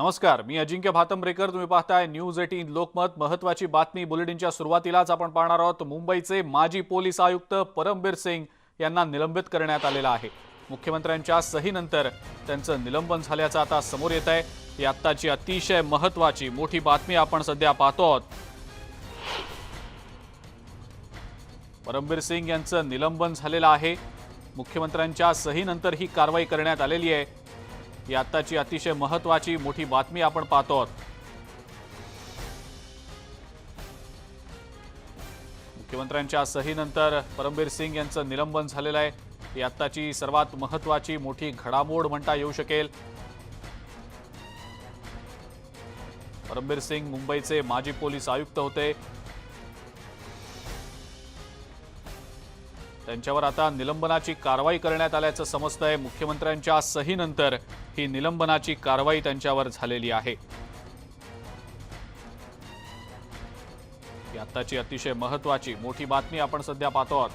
नमस्कार मी अजिंक्य भातंब्रेकर. तुम्ही पाहताय न्यूज एटीन लोकमत. महत्वाची बातमी बुलेटिनच्या सुरुवातीलाच आपण पाहणार आहोत. मुंबईचे माजी पोलीस आयुक्त परमबीर सिंग यांना निलंबित करण्यात आलेलं आहे. मुख्यमंत्र्यांच्या सहीनंतर त्यांचं निलंबन झाल्याचं आता समोर येत आहे. ही आत्ताची अतिशय महत्वाची मोठी बातमी आपण सध्या पाहतो आहोत. परमबीर सिंग यांचं निलंबन झालेलं आहे. मुख्यमंत्र्यांच्या सहीनंतर ही कारवाई करण्यात आलेली आहे. ही आत्ताची अतिशय महत्वाची मोठी बातमी आपण पाहतो आहोत. मुख्यमंत्र्यांच्या सहीनंतर परमबीर सिंग यांचं निलंबन झालेलं आहे. ही आत्ताची सर्वात महत्वाची मोठी घडामोड म्हणता येऊ शकेल. परमबीर सिंग मुंबईचे माजी पोलीस आयुक्त होते. त्यांच्यावर आता निलंबनाची कारवाई करण्यात आल्याचं समजतंय मुख्यमंत्र्यांच्या सहीनंतर. ही निलंबनाची कारवाई त्यांच्यावर झालेली आहे. ही आत्ताची अतिशय महत्वाची मोठी बातमी आपण सध्या पाहतो आहोत.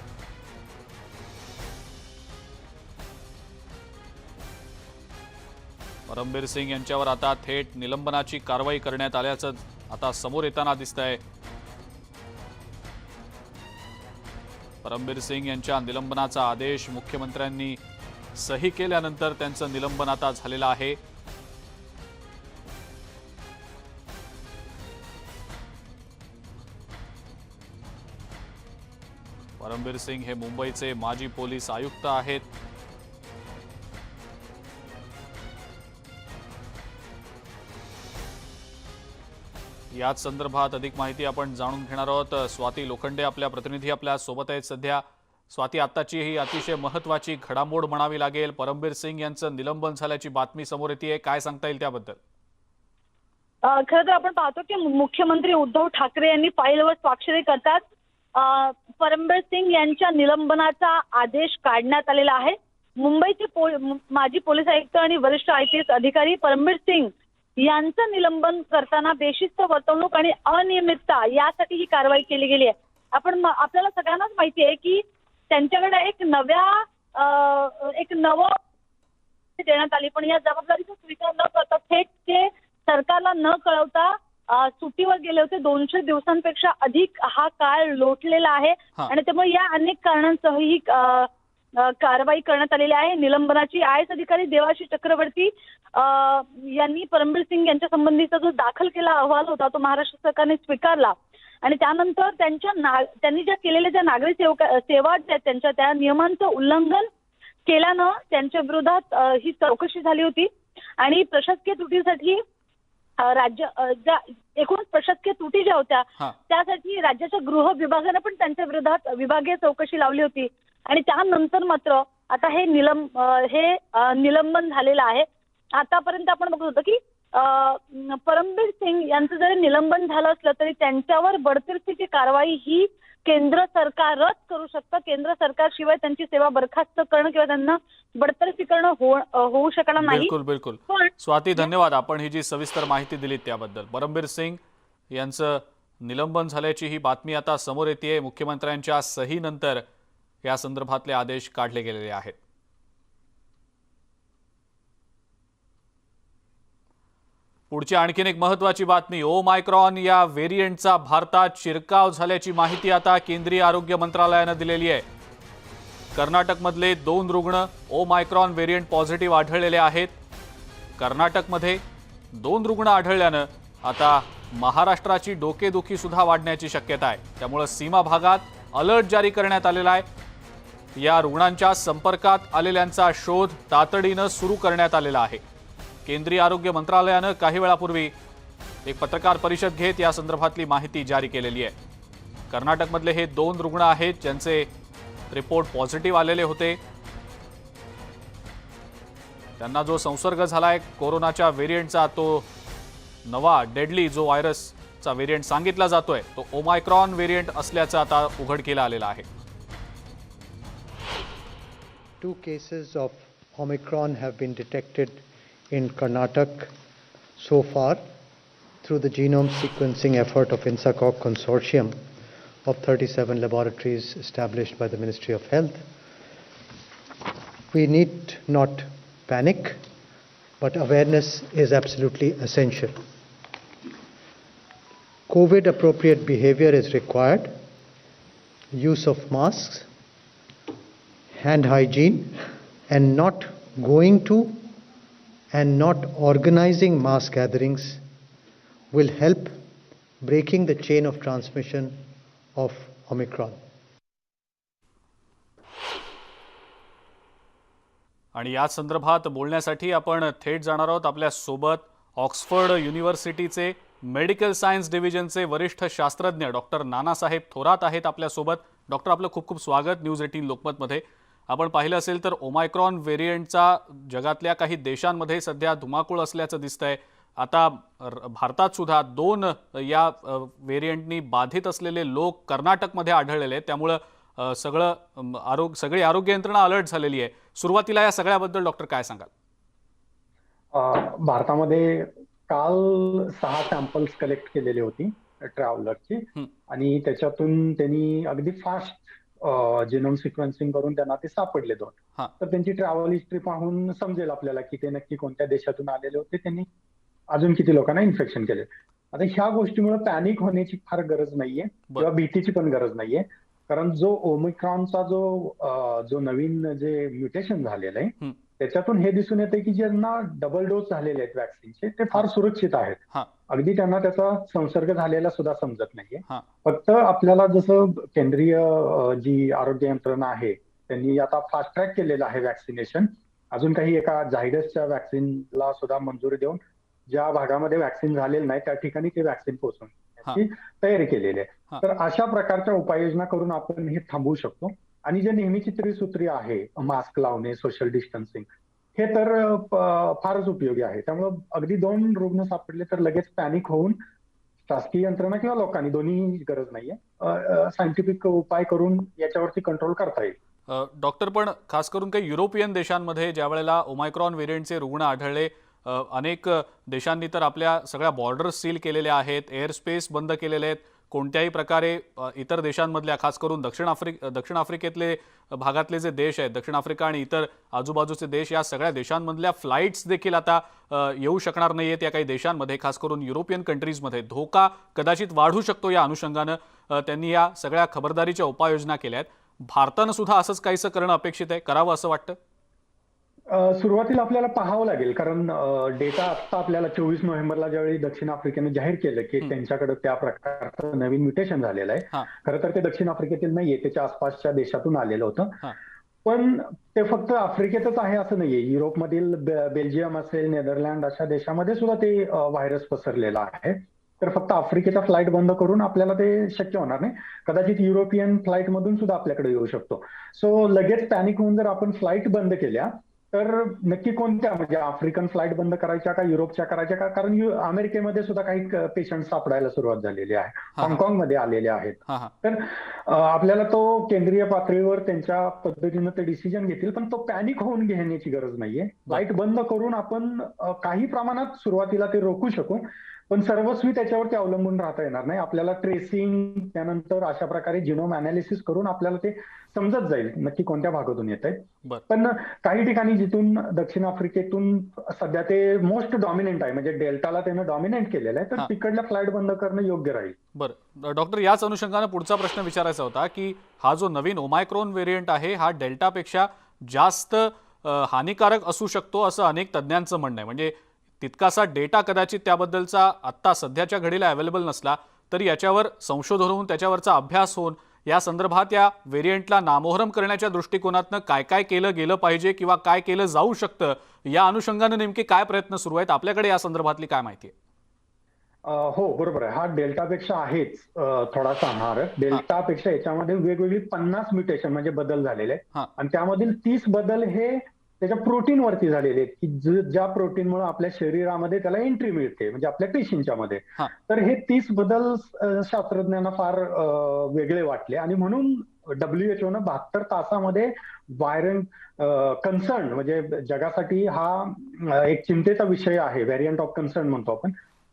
परमबीर सिंग यांच्यावर आता थेट निलंबनाची कारवाई करण्यात आल्याचं आता समोर येताना दिसतंय. परमबीर सिंग यांच्या निलंबनाचा आदेश मुख्यमंत्र्यांनी सही केल्यानंतर त्यांचं निलंबन आता झालेलं आहे. परमबीर सिंग हे मुंबईचे माजी पोलीस आयुक्त आहेत. याच संदर्भात अधिक माहिती आपण जाणून घेणार आहोत. स्वाती लोखंडे आपल्या प्रतिनिधी आपल्यासोबत आहेत सध्या. स्वाती आत्ताची ही अतिशय महत्वाची घडामोड म्हणावी लागेल. परमबीर सिंग यांचं निलंबन झाल्याची बातमी समोर येते. काय सांगता येईल त्याबद्दल? खर खरं तर आपण पाहतो की मुख्यमंत्री उद्धव ठाकरे यांनी फाईलवर स्वाक्षरी करतात. परमबीर सिंग यांच्या निलंबनाचा आदेश काढण्यात आलेला आहे. मुंबईचे पो माजी पोलीस आयुक्त आणि वरिष्ठ आय पी एस अधिकारी परमबीर सिंग यांचं निलंबन करताना बेशिस्त वर्तवणूक आणि अनियमितता यासाठी ही कारवाई केली गेली आहे. आपण आपल्याला सगळ्यांनाच माहिती आहे की त्यांच्याकडे एक नव्या एक नवं देण्यात आली. पण या जबाबदारीचा स्वीकार न करता थेट ते सरकारला न कळवता सुट्टीवर गेले होते. दोनशे दिवसांपेक्षा अधिक हा काळ लोटलेला आहे. आणि त्यामुळे या अनेक कारणांसह ही कारवाई करण्यात आलेली आहे. निलंबनाची आय एस अधिकारी देवाशी चक्रवर्ती यांनी परमबीर सिंग यांच्या संबंधीचा जो दाखल केला अहवाल होता तो महाराष्ट्र सरकारने स्वीकारला. आणि त्यानंतर त्यांच्या ना त्यांनी ज्या केलेल्या ज्या नागरी सेवका सेवा ज्या आहेत त्यांच्या त्या नियमांचं उल्लंघन केल्यानं त्यांच्या विरोधात ही चौकशी झाली होती. आणि प्रशासकीय त्रुटीसाठी राज्य ज्या एकूणच प्रशासकीय त्रुटी ज्या होत्या त्यासाठी राज्याच्या गृह विभागानं पण त्यांच्या विरोधात विभागीय चौकशी लावली होती. आणि त्यानंतर मात्र आता हे निलंब हे निलंबन झालेलं आहे. आतापर्यंत आपण बघत होतो की परमबीर सिंग यांचं जरी निलंबन झालं असलं तरी त्यांच्यावर बडतर्फीची कारवाई ही केंद्र सरकारच करू शकतं. केंद्र सरकारशिवाय त्यांची सेवा बरखास्त करणं किंवा त्यांना बडतर्फी करणं हो- होऊ शकणार नाही. बिलकुल बिलकुल. स्वाती धन्यवाद. आपण ही जी सविस्तर माहिती दिलीत त्याबद्दल. परमबीर सिंग यांचं निलंबन झाल्याची ही बातमी आता समोर येते मुख्यमंत्र्यांच्या सहीनंतर या संदर्भातले आदेश काढले गेलेले आहेत. पुढची आणखीन एक महत्वाची बातमी ओ मायक्रॉन या व्हेरियंटचा भारतात शिरकाव झाल्याची माहिती आता केंद्रीय आरोग्य मंत्रालयानं दिलेली आहे. कर्नाटकमधले दोन रुग्ण ओ मायक्रॉन व्हेरियंट पॉझिटिव्ह आढळलेले आहेत. कर्नाटकमध्ये दोन रुग्ण आढळल्यानं आता महाराष्ट्राची डोकेदुखी सुद्धा वाढण्याची शक्यता आहे. त्यामुळं सीमा भागात अलर्ट जारी करण्यात आलेला आहे. या रुग्णांच्या संपर्कात आलेल्यांचा शोध तातडीनं सुरू करण्यात आलेला आहे. केंद्रीय आरोग्य मंत्रालयानं काही वेळापूर्वी एक पत्रकार परिषद घेत या संदर्भातली माहिती जारी केलेली आहे. कर्नाटकमधले हे दोन रुग्ण आहेत ज्यांचे रिपोर्ट पॉझिटिव्ह आलेले होते. त्यांना जो संसर्ग झालाय कोरोनाच्या व्हेरियंटचा तो नवा डेडली जो व्हायरसचा व्हेरियंट सांगितला जातोय तो ओमायक्रॉन व्हेरियंट असल्याचं आता उघडकीला आलेला आहे. Two cases of Omicron have been detected in Karnataka so far through the genome sequencing effort of INSACOG consortium of 37 laboratories established by the Ministry of Health. We need not panic. but awareness is absolutely essential. COVID appropriate behavior is required. Use of masks, hand hygiene, and not going to and not organizing mass gatherings will help breaking the chain of transmission of Omicron. आणि या संदर्भात बोलण्यासाठी आपण थेट जाणार आहोत आपल्यासोबत Oxford युनिव्हर्सिटीचे मेडिकल सायन्स डिव्हिजनचे वरिष्ठ शास्त्रज्ञ डॉक्टर नानासाहेब थोरात आहेत आपल्यासोबत डॉक्टर आपलं खूप खूप स्वागत न्यूज एटीन लोकमतमध्ये आपण पाहिलं असेल तर ओमायक्रॉन व्हेरियंटचा जगातल्या काही देशांमध्ये सध्या धुमाकूळ असल्याचं दिसतंय. आता भारतात सुद्धा दोन या व्हेरियंटनी बाधित असलेले लोक कर्नाटकमध्ये आढळलेले आहेत. त्यामुळं सगळं आरोग्य सगळी आरोग्य यंत्रणा अलर्ट झालेली आहे. सुरुवातीला या सगळ्याबद्दल डॉक्टर काय सांगाल? भारतामध्ये काल सहा सॅम्पल्स कलेक्ट केलेली होती ट्रॅव्हलरची. आणि त्याच्यातून त्यांनी अगदी फास्ट जिनोम सिक्वेन्सिंग करून त्यांना ते सापडले दोन हा. तर त्यांची ट्रॅव्हल हिस्ट्री पाहून समजेल आपल्याला की ते नक्की कोणत्या देशातून आलेले होते त्यांनी अजून किती लोकांना इन्फेक्शन केले आता ह्या गोष्टीमुळे पॅनिक होण्याची फार गरज नाहीये. किंवा भीतीची पण गरज नाहीये कारण जो ओमिक्रॉनचा जो जो नवीन जे म्युटेशन झालेलं आहे. त्याच्यातून हे दिसून येते की ज्यांना डबल डोस झालेले आहेत वॅक्सिनचे ते फार सुरक्षित आहेत. अगदी त्यांना त्याचा संसर्ग झालेला सुद्धा समजत नाहीये. फक्त आपल्याला जसं केंद्रीय जी आरोग्य यंत्रणा आहे त्यांनी आता फास्ट ट्रॅक केलेलं आहे वॅक्सिनेशन अजून काही एका झायडसच्या वॅक्सिनला सुद्धा मंजुरी देऊन ज्या भागामध्ये वॅक्सिन झालेलं नाही त्या ठिकाणी ते वॅक्सिन पोहोचवण्याची तयारी केलेली आहे. तर अशा प्रकारच्या उपाययोजना करून आपण हे थांबवू शकतो. आणि जे नेहमीची त्रिसूत्री आहे मास्क लावणे सोशल डिस्टन्सिंग हे तर फारच उपयोगी आहे. त्यामुळे अगदी दोन रुग्ण सापडले तर लगेच पॅनिक होऊन शासकीय यंत्रणा किंवा लोकांनी दोन्ही गरज नाहीये. सायंटिफिक उपाय करून याच्यावरती कंट्रोल करता येईल. डॉक्टर पण खास करून काही युरोपियन देशांमध्ये ज्या वेळेला ओमायक्रॉन व्हेरियंटचे रुग्ण आढळले अनेक देशांनी तर आपल्या सगळ्या बॉर्डर्स सील केलेल्या आहेत एअर स्पेस बंद केलेले आहेत. कोणत्याही प्रकारे इतर देशांमधल्या खास करून दक्षिण आफ्रिक दक्षिण आफ्रिकेतले भागातले जे देश आहेत दक्षिण आफ्रिका आणि इतर आजूबाजूचे देश या सगळ्या देशांमधल्या फ्लाईट्स देखील आता येऊ शकणार नाही आहेत या काही देशांमध्ये खास करून युरोपियन कंट्रीजमध्ये धोका कदाचित वाढू शकतो या अनुषंगानं त्यांनी या सगळ्या खबरदारीच्या उपाययोजना केल्या आहेत. भारतानं सुद्धा असंच काहीसं करणं अपेक्षित आहे. करावं असं वाटतं? सुरुवातीला आपल्याला पाहावं लागेल कारण डेटा आता आपल्याला चोवीस नोव्हेंबरला ज्यावेळी दक्षिण आफ्रिकेने जाहीर केलं की. त्यांच्याकडे त्या प्रकारचं नवीन म्युटेशन झालेलं. आहे खरं तर ते दक्षिण आफ्रिकेतील नाहीये त्याच्या आसपासच्या देशातून आलेलं होतं. पण ते फक्त आफ्रिकेतच आहे असं नाहीये युरोपमधील बेल्जियम असेल नेदरलँड अशा देशामध्ये सुद्धा ते व्हायरस पसरलेला आहे तर फक्त आफ्रिकेचा फ्लाईट बंद करून आपल्याला ते शक्य होणार नाही कदाचित युरोपियन फ्लाईट मधून सुद्धा आपल्याकडे येऊ शकतो सो लगेच पॅनिक होऊन जर आपण फ्लाईट बंद केल्या तर नक्की कोणत्या? म्हणजे आफ्रिकन फ्लाईट बंद करायच्या का युरोपच्या करायच्या का? कारण अमेरिकेमध्ये सुद्धा काही पेशंट सापडायला सुरुवात झालेली आहे. हा. हाँगकाँगमध्ये आलेले आहेत. तर आपल्याला तो केंद्रीय पातळीवर त्यांच्या पद्धतीनं ते डिसिजन घेतील पण तो पॅनिक होऊन घेण्याची गरज नाहीये. फ्लाईट बंद करून आपण काही प्रमाणात सुरुवातीला ते रोखू शकू. पण सर्वस्वी त्याच्यावरती अवलंबून राहता येणार नाही. आपल्याला ट्रेसिंग त्यानंतर अशा प्रकारे जिनोम अनालिसिस करून आपल्याला ते समजत जाईल नक्की कोणत्या भागातून येत आहेत. पण काही ठिकाणी जिथून दक्षिण आफ्रिकेतून सध्या ते मोस्ट डॉमिनेंट आहे म्हणजे डेल्टाला त्यानं डॉमिनेट केलेलं आहे तर. तिकडल्या फ्लाईट बंद करणं योग्य राहील. बरं. डॉक्टर याच अनुषंगानं पुढचा प्रश्न विचारायचा होता की हा जो नवीन ओमायक्रोन व्हेरियंट आहे हा डेल्टापेक्षा जास्त हानिकारक असू शकतो असं अनेक तज्ज्ञांचं म्हणणं आहे. म्हणजे तितकासा डेटा कदाचित त्याबद्दलचा आत्ता सध्याच्या घडीला अवेलेबल नसला तरी याच्यावर संशोधन होऊन त्याच्यावरचा अभ्यास होऊन या संदर्भात या व्हेरियंटला नामोहरम करण्याच्या दृष्टिकोनातनं काय काय केलं गेलं पाहिजे किंवा काय केलं जाऊ शकतं या अनुषंगानं नेमके काय प्रयत्न सुरू आहेत? आपल्याकडे या संदर्भातली काय माहिती आहे? हो बरोबर आहे. हा डेल्टापेक्षा आहेच थोडासा हार. डेल्टापेक्षा याच्यामध्ये वेगवेगळी पन्नास म्युटेशन म्हणजे बदल झालेले. आहेत. आणि त्यामधील तीस बदल हे त्याच्या प्रोटीन वरती झालेले आहेत. की ज्या प्रोटीनमुळे आपल्या शरीरामध्ये त्याला एंट्री मिळते म्हणजे आपल्या पेशींच्या मध्ये. तर हे तीस बदल शास्त्रज्ञांना फार वेगळे वाटले. आणि म्हणून डब्ल्यूएचओ न बहात्तर तासामध्ये व्हायरल कन्सर्न म्हणजे जगासाठी हा एक चिंतेचा विषय आहे व्हेरियंट ऑफ कन्सर्न म्हणतो आपण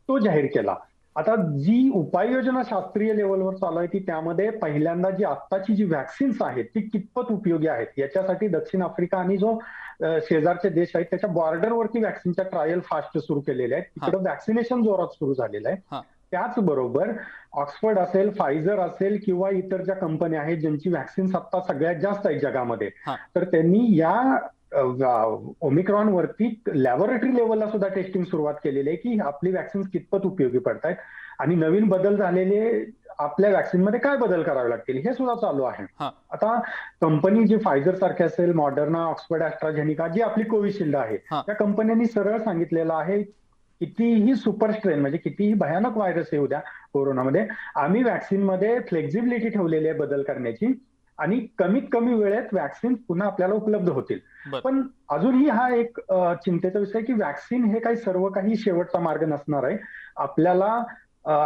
तो जाहीर केला. आता जी उपाययोजना शास्त्रीय लेवलवर चालू आहे ती त्यामध्ये पहिल्यांदा जी आत्ताची जी व्हॅक्सिन्स आहेत ती कितपत उपयोगी आहेत याच्यासाठी दक्षिण आफ्रिका आणि जो शेजारचे देश आहेत त्याच्या बॉर्डरवरती व्हॅक्सिनच्या ट्रायल फास्ट सुरू केलेल्या आहेत तिकडे व्हॅक्सिनेशन जोरात सुरू झालेलं. आहे त्याचबरोबर ऑक्सफर्ड असेल फायझर असेल किंवा इतर ज्या कंपन्या आहेत ज्यांची व्हॅक्सिन्स आता सगळ्यात जास्त आहेत जगामध्ये. तर त्यांनी या ओमिक्रॉन वरती लॅबोरेटरी लेवलला सुद्धा टेस्टिंग सुरुवात केलेली आहे की आपली व्हॅक्सिन कितपत उपयोगी पडतायत आणि नवीन बदल झालेले आपल्या व्हॅक्सिनमध्ये काय बदल करावे लागतील हे सुद्धा चालू आहे. आता कंपनी जी फायझर सारखी असेल मॉडर्ना ऑक्सफर्ड ॲस्ट्राझेनिका जी आपली कोविशिल्ड आहे. त्या कंपन्यांनी सरळ सांगितलेलं आहे कितीही सुपर स्ट्रेन म्हणजे कितीही भयानक व्हायरस येऊ द्या कोरोनामध्ये आम्ही व्हॅक्सिनमध्ये फ्लेक्झिबिलिटी ठेवलेली आहे बदल करण्याची आणि कमीत कमी वेळेत व्हॅक्सिन पुन्हा आपल्याला उपलब्ध होतील. पण अजूनही हा एक चिंतेचा विषय की व्हॅक्सिन हे काही सर्व काही शेवटचा मार्ग नसणार आहे. आपल्याला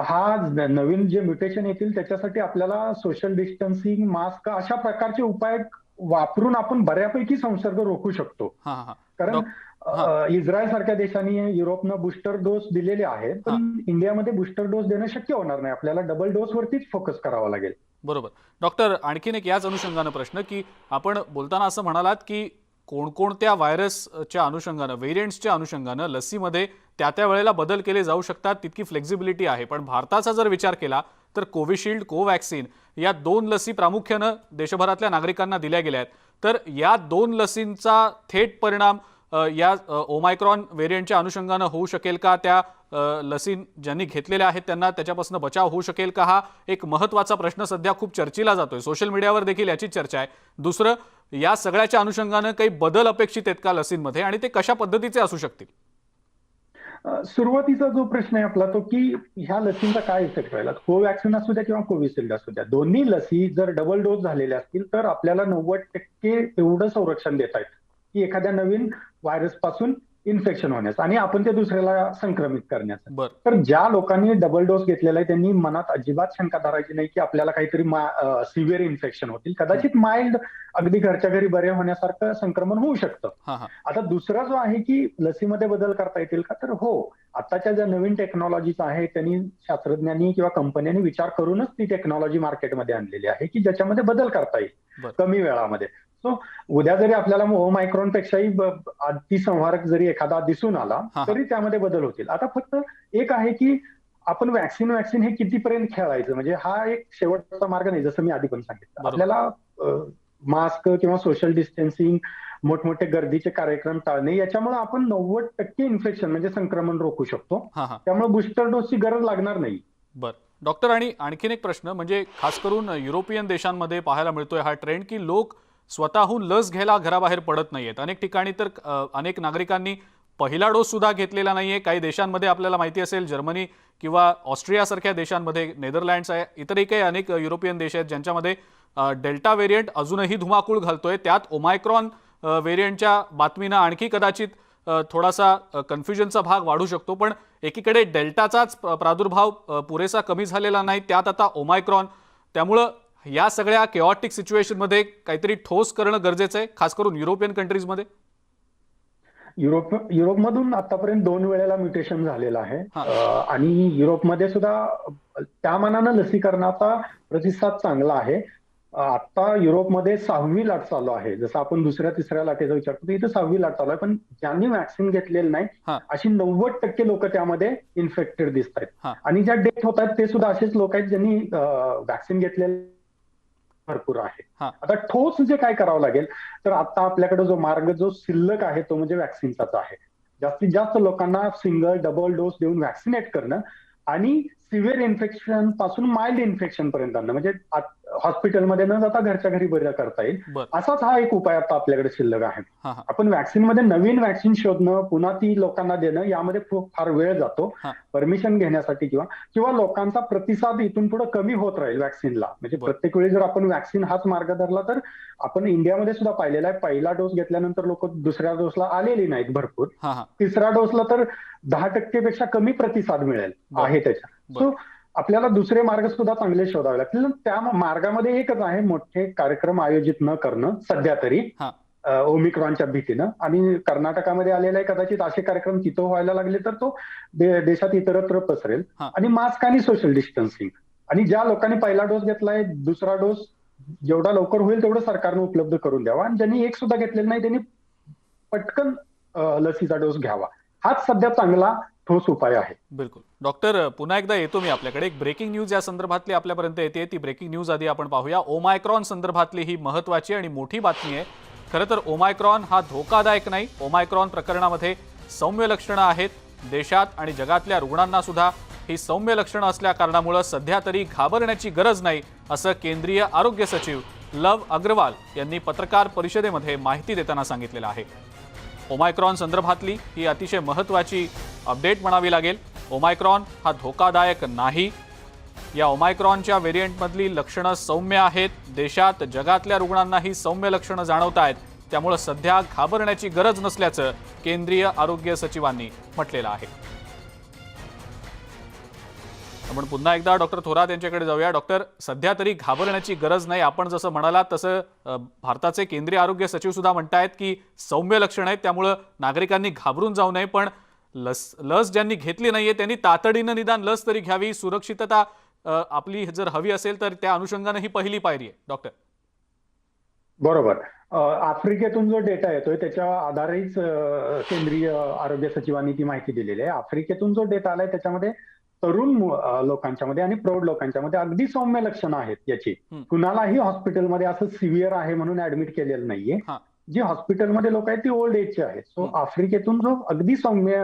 हा नवीन जे म्युटेशन येतील त्याच्यासाठी आपल्याला सोशल डिस्टन्सिंग मास्क अशा प्रकारचे उपाय वापरून आपण बऱ्यापैकी संसर्ग रोखू शकतो. कारण इस्रायल सारख्या देशांनी युरोपनं बुस्टर डोस दिलेले आहेत पण इंडियामध्ये बुस्टर डोस देणं शक्य होणार नाही. आपल्याला डबल डोस वरतीच फोकस करावा लागेल. बरोबर. डॉक्टर आणखीन एक याच अनुषंगानं प्रश्न की आपण बोलताना असं म्हणालात की कोणकोणत्या व्हायरसच्या अनुषंगानं व्हेरियंट्सच्या अनुषंगानं लसीमध्ये त्या त्या वेळेला बदल केले जाऊ शकतात तितकी फ्लेक्झिबिलिटी आहे. पण भारताचा जर विचार केला तर कोविशिल्ड कोवॅक्सिन या दोन लसी प्रामुख्यानं देशभरातल्या नागरिकांना दिल्या गेल्या आहेत. तर या दोन लसींचा थेट परिणाम या ओमायक्रॉन व्हेरियंटच्या अनुषंगानं होऊ शकेल का? त्या लसी ज्यांनी घेतलेल्या आहेत त्यांना त्याच्यापासून बचाव होऊ शकेल का? हा एक महत्त्वाचा प्रश्न सध्या खूप चर्चेला जातोय. सोशल मीडियावर देखील याची चर्चा आहे. दुसरं या सगळ्याच्या अनुषंगानं काही बदल अपेक्षित आहेत का लसींमध्ये? आणि ते कशा पद्धतीचे असू शकतील? सुरुवातीचा जो प्रश्न आहे आपला तो की ह्या लसींचा काय इफेक्ट राहिला कोवॅक्सिन असू द्या किंवा कोविशिल्ड असू द्या दोन्ही लसी जर डबल डोस झालेल्या असतील तर आपल्याला नव्वद टक्के एवढं संरक्षण देत आहेत की एखाद्या नवीन व्हायरसपासून इन्फेक्शन होण्याचं आणि आपण ते दुसऱ्याला संक्रमित करण्याचं बर. तर ज्या लोकांनी डबल डोस घेतलेला आहे त्यांनी मनात अजिबात शंका धरायची नाही की आपल्याला काहीतरी सिव्हिअर इन्फेक्शन होतील. कदाचित माइल्ड अगदी घरच्या घरी बरे होण्यासारखं संक्रमण होऊ शकतं. आता दुसरा जो आहे की लसीमध्ये बदल करता येतील का? तर हो. आताच्या ज्या नवीन टेक्नॉलॉजीज आहे त्यांनी शास्त्रज्ञांनी किंवा कंपन्यांनी विचार करूनच ती टेक्नॉलॉजी मार्केटमध्ये आणलेली आहे की ज्याच्यामध्ये बदल करता येईल. कमी वेळामध्ये. सो उद्या जरी आपल्याला ओमायक्रॉन पेक्षाही अतिसंहारक जरी एखादा दिसून आला. तरी त्यामध्ये बदल होतील. आता फक्त एक आहे की आपण वॅक्सिन वॅक्सिन हे कितीपर्यंत खेळायचं? म्हणजे हा एक शेवटचा मार्ग नाही जसं मी आधी पण सांगितलं. आपल्याला मास्क किंवा सोशल डिस्टन्सिंग मोठमोठे गर्दीचे कार्यक्रम टाळणे याच्यामुळे आपण नव्वद टक्के इन्फेक्शन म्हणजे संक्रमण रोखू शकतो. त्यामुळे बुस्टर डोसची गरज लागणार नाही. बर. डॉक्टर आणि आणखीन एक प्रश्न म्हणजे खास करून युरोपियन देशांमध्ये पाहायला मिळतोय हा ट्रेंड की लोक स्वतःहून लस घ्यायला घराबाहेर पडत नाही आहेत अनेक ठिकाणी तर अनेक नागरिकांनी पहिला डोस सुद्धा घेतलेला आहे काही देशांमध्ये आपल्याला माहिती असेल जर्मनी किंवा ऑस्ट्रियासारख्या देशांमध्ये नेदरलँड्स आहे इतरही काही अनेक युरोपियन देश आहेत ज्यांच्यामध्ये डेल्टा व्हेरियंट अजूनही धुमाकूळ घालतोय. त्यात ओमायक्रॉन व्हेरियंटच्या बातमीनं आणखी कदाचित थोडासा कन्फ्युजनचा भाग वाढू शकतो. पण एकीकडे डेल्टाचाच प- प्रादुर्भाव पुरेसा कमी झालेला नाही. त्यात आता ओमायक्रॉन. त्यामुळं या सगळ्या केऑटिक सिच्युएशनमध्ये काहीतरी ठोस करणं गरजेचं आहे खास करून युरोपियन कंट्रीजमध्ये युरोप युरोपमधून आतापर्यंत दोन वेळेला म्युटेशन झालेलं आहे हा. आणि युरोपमध्ये सुद्धा त्या मानानं लसीकरणाचा प्रतिसाद चांगला आहे आता युरोपमध्ये सहावी लाट चालू आहे जसं आपण दुसऱ्या तिसऱ्या लाटेचा विचार करतो इथे सहावी लाट चालू आहे पण ज्यांनी व्हॅक्सिन घेतलेलं नाही. अशी नव्वद टक्के लोक त्यामध्ये इन्फेक्टेड दिसत आहेत. आणि ज्या डेथ होत आहेत ते सुद्धा असेच लोक आहेत ज्यांनी व्हॅक्सिन घेतलेले भरपूर आहे. आता ठोस जे काय करावं लागेल तर आता आपल्याकडे जो मार्ग जो शिल्लक आहे तो म्हणजे व्हॅक्सिनचाच आहे जास्तीत जास्त लोकांना सिंगल डबल डोस देऊन व्हॅक्सिनेट करणं आणि सिव्हिअर इन्फेक्शनपासून माइल्ड इन्फेक्शन पर्यंत आणणं म्हणजे हॉस्पिटलमध्ये न जाता घरच्या घरी बरं करता येईल. असाच हा एक उपाय आता आपल्याकडे शिल्लक आहे. आपण व्हॅक्सिनमध्ये नवीन व्हॅक्सिन शोधणं पुन्हा ती लोकांना देणं यामध्ये खूप फार वेळ जातो. परमिशन घेण्यासाठी किंवा किंवा लोकांचा प्रतिसाद इथून पुढे कमी होत राहील व्हॅक्सिनला. म्हणजे. प्रत्येक वेळी जर आपण व्हॅक्सिन हाच मार्ग धरला तर आपण इंडियामध्ये सुद्धा पाहिलेला आहे. पहिला डोस घेतल्यानंतर लोक दुसऱ्या डोसला आलेली नाहीत भरपूर. तिसऱ्या डोसला तर दहा टक्के पेक्षा कमी प्रतिसाद मिळेल. आहे त्याच्या. सो आपल्याला दुसरे मार्ग सुद्धा चांगले शोधावे लागतील. त्या मार्गामध्ये एकच आहे मोठे कार्यक्रम आयोजित न करणं सध्या तरी ओमिक्रॉनच्या भीतीनं. आणि कर्नाटकामध्ये आलेले कदाचित असे कार्यक्रम तिथं व्हायला लागले तर तो देशात इतरत्र पसरेल. आणि मास्क आणि सोशल डिस्टन्सिंग. आणि ज्या लोकांनी पहिला डोस घेतलाय दुसरा डोस जेवढा लवकर होईल तेवढं सरकारनं उपलब्ध करून द्यावा. आणि ज्यांनी एक सुद्धा घेतलेला नाही त्यांनी पटकन लसीचा डोस घ्यावा. हाच सध्या चांगला ठोस उपाय आहे. बिलकुल. डॉक्टर पुन्हा एकदा येतो मी आपल्याकडे. एक ब्रेकिंग न्यूज या संदर्भातली आपल्यापर्यंत येते. ती ब्रेकिंग न्यूज आधी आपण पाहूया. ओमायक्रॉन संदर्भातली ही महत्वाची आणि मोठी बातमी आहे. खरं तर ओमायक्रॉन हा धोकादायक नाही. ओमायक्रॉन प्रकरणामध्ये सौम्य लक्षणं आहेत. देशात आणि जगातल्या रुग्णांना सुद्धा ही सौम्य लक्षणं असल्या कारणामुळं सध्या तरी घाबरण्याची गरज नाही असं केंद्रीय आरोग्य सचिव लव अग्रवाल यांनी पत्रकार परिषदेमध्ये माहिती देताना सांगितलेलं आहे. ओमायक्रॉन संदर्भातली ही अतिशय महत्त्वाची अपडेट म्हणावी लागेल. ओमायक्रॉन हा धोकादायक नाही. या ओमायक्रॉनच्या व्हेरियंटमधली लक्षणं सौम्य आहेत. देशात जगातल्या रुग्णांनाही सौम्य लक्षणं जाणवत आहेत त्यामुळं सध्या घाबरण्याची गरज नसल्याचं केंद्रीय आरोग्य सचिवांनी म्हटलेलं आहे. आपण पुन्हा एकदा डॉक्टर थोरात यांच्याकडे जाऊया. डॉक्टर सध्या तरी घाबरण्याची गरज नाही. आपण जसं म्हणालात तसं भारताचे केंद्रीय आरोग्य सचिव सुद्धा म्हणतायत की सौम्य लक्षण आहेत त्यामुळं नागरिकांनी घाबरून जाऊ नये. पण लस लस ज्यांनी घेतली नाहीये त्यांनी तातडीनं निदान लस तरी घ्यावी. सुरक्षितता आपली जर हवी असेल तर त्या अनुषंगानं ही पहिली पायरी आहे. डॉक्टर. बरोबर. आफ्रिकेतून जो डेटा येतोय त्याच्या आधारेच केंद्रीय आरोग्य सचिवांनी ती माहिती दिलेली आहे. आफ्रिकेतून जो डेटा आलाय त्याच्यामध्ये तरुण लोकांच्या मध्ये आणि प्रौढ लोकांच्या मध्ये अगदी सौम्य लक्षणं आहेत याची. कुणालाही हॉस्पिटलमध्ये असं सिव्हिअर आहे म्हणून ऍडमिट केलेलं नाहीये. जी हॉस्पिटलमध्ये लोक आहेत ती ओल्ड एजचे आहेत सो. आफ्रिकेतून जो अगदी सौम्य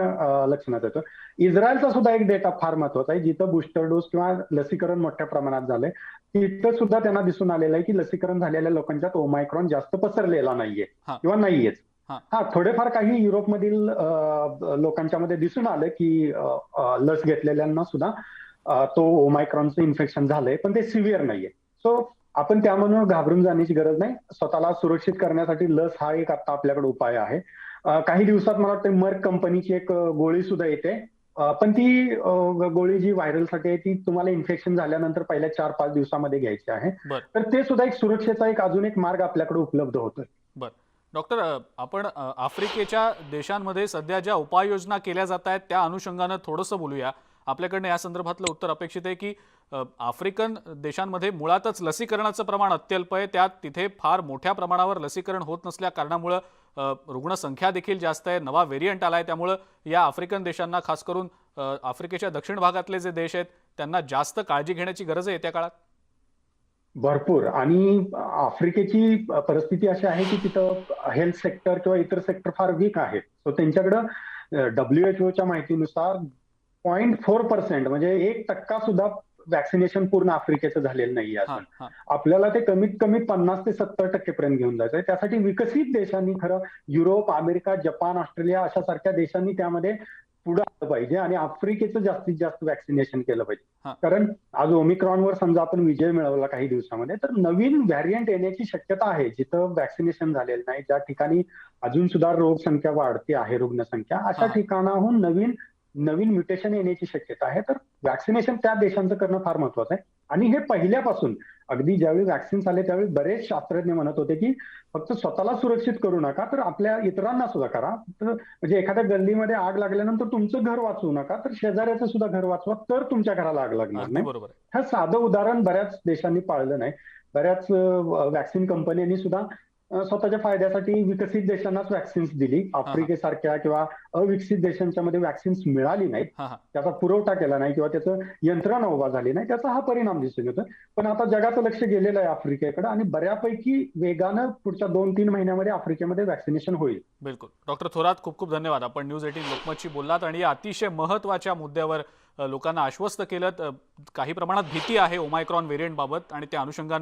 लक्षणात येतो इस्रायलचा सुद्धा एक डेटा फार महत्त्वाचा आहे जिथं बुस्टर डोस किंवा लसीकरण मोठ्या प्रमाणात झालंय तिथं सुद्धा त्यांना दिसून आलेलं आहे की लसीकरण झालेल्या लोकांच्यात ओमायक्रॉन जास्त पसरलेला नाहीये. किंवा नाहीयेच हा. हा थोडेफार काही युरोपमधील लोकांच्या मध्ये दिसून आलं की लस घेतलेल्यांना सुद्धा तो ओमायक्रॉनचं इन्फेक्शन झालंय पण ते सिव्हिअर नाहीये. सो आपण त्यामधून घाबरून जाण्याची गरज नाही. स्वतःला सुरक्षित करण्यासाठी लस हा एक आता आपल्याकडे उपाय आहे. काही दिवसात मला वाटतं मर्क कंपनीची एक गोळी सुद्धा येते. पण ती गोळी जी व्हायरलसाठी आहे ती तुम्हाला इन्फेक्शन झाल्यानंतर पहिल्या चार पाच दिवसामध्ये घ्यायची आहे. तर ते सुद्धा एक सुरक्षेचा एक अजून एक मार्ग आपल्याकडे उपलब्ध होतोय. डॉक्टर आपण आफ्रिकेच्या देशांमध्ये सध्या ज्या उपाययोजना केल्या जात आहेत त्या अनुषंगानं थोडंसं बोलूया. आपल्याकडनं या संदर्भातलं उत्तर अपेक्षित आहे की आफ्रिकन देशांमध्ये मुळातच लसीकरणाचं प्रमाण अत्यल्प आहे. त्यात तिथे फार मोठ्या प्रमाणावर लसीकरण होत नसल्या कारणामुळं रुग्णसंख्या देखील जास्त आहे. नवा व्हेरियंट आला आहे त्यामुळं या आफ्रिकन देशांना खास करून आफ्रिकेच्या दक्षिण भागातले जे देश आहेत त्यांना जास्त काळजी घेण्याची गरज आहे येत्या काळात. भरपूर. आणि आफ्रिकेची परिस्थिती अशी आहे की तिथं हेल्थ सेक्टर किंवा इतर सेक्टर फार वीक आहेत सो त्यांच्याकडं डब्ल्यू च्या माहितीनुसार पॉईंट फोर पर्सेंट म्हणजे एक टक्का सुद्धा वॅक्सिनेशन पूर्ण आफ्रिकेचं झालेलं नाहीये हा अजून आपल्याला ते कमीत कमी पन्नास ते सत्तर टक्केपर्यंत घेऊन जायचंय. त्यासाठी विकसित देशांनी खरं युरोप अमेरिका जपान ऑस्ट्रेलिया अशा सारख्या देशांनी त्यामध्ये पुढे आलं पाहिजे आणि आफ्रिकेचं जास्तीत जास्त वॅक्सिनेशन केलं. पाहिजे कारण आज ओमिक्रॉनवर समजा आपण विजय मिळवला काही दिवसामध्ये तर नवीन व्हॅरियंट येण्याची शक्यता आहे जिथं वॅक्सिनेशन झालेलं नाही ज्या ठिकाणी अजून सुद्धा लोकसंख्या वाढती आहे रुग्णसंख्या अशा. ठिकाणाहून नवीन नवीन म्युटेशन येण्याची शक्यता आहे तर वॅक्सिनेशन त्या देशांचं करणं फार महत्वाचं आहे आणि हे पहिल्यापासून अगदी ज्यावेळी वॅक्सिन्स आले त्यावेळी बरेच शास्त्रज्ञ म्हणत होते की फक्त स्वतःला सुरक्षित करू नका तर आपल्या इतरांना सुद्धा करा. तर म्हणजे एखाद्या गल्लीमध्ये आग लागल्यानंतर तुमचं घर वाचवू नका तर शेजाऱ्याचं सुद्धा घर वाचवा तर तुमच्या घराला आग लागणार नाही. बरोबर हे साधं उदाहरण बऱ्याच देशांनी पाळलं नाही. बऱ्याच वॅक्सिन कंपन्यांनी सुद्धा स्वतःच्या फायद्यासाठी विकसित देशांनाच वॅक्सिन्स दिली. आफ्रिकेसारख्या किंवा अविकसित देशांच्या मध्ये वॅक्सिन्स मिळाली नाहीत. हा हा. त्याचा पुरवठा केला नाही किंवा त्याचं यंत्रणा उभा झाली नाही. त्याचा हा परिणाम दिसून येतो पण आता जगाचं लक्ष गेलेलं आहे आफ्रिकेकडे आणि बऱ्यापैकी वेगानं पुढच्या दोन तीन महिन्यामध्ये आफ्रिकेमध्ये वॅक्सिनेशन होईल. बिलकुल. डॉक्टर थोरात खूप खूप धन्यवाद. आपण न्यूज एटीन लोकमतशी बोललात आणि अतिशय महत्त्वाच्या मुद्द्यावर लोकांना आश्वस्त केलं काही प्रमाणात भीती आहे ओमायक्रॉन व्हेरियंट बाबत आणि त्या अनुषंगानं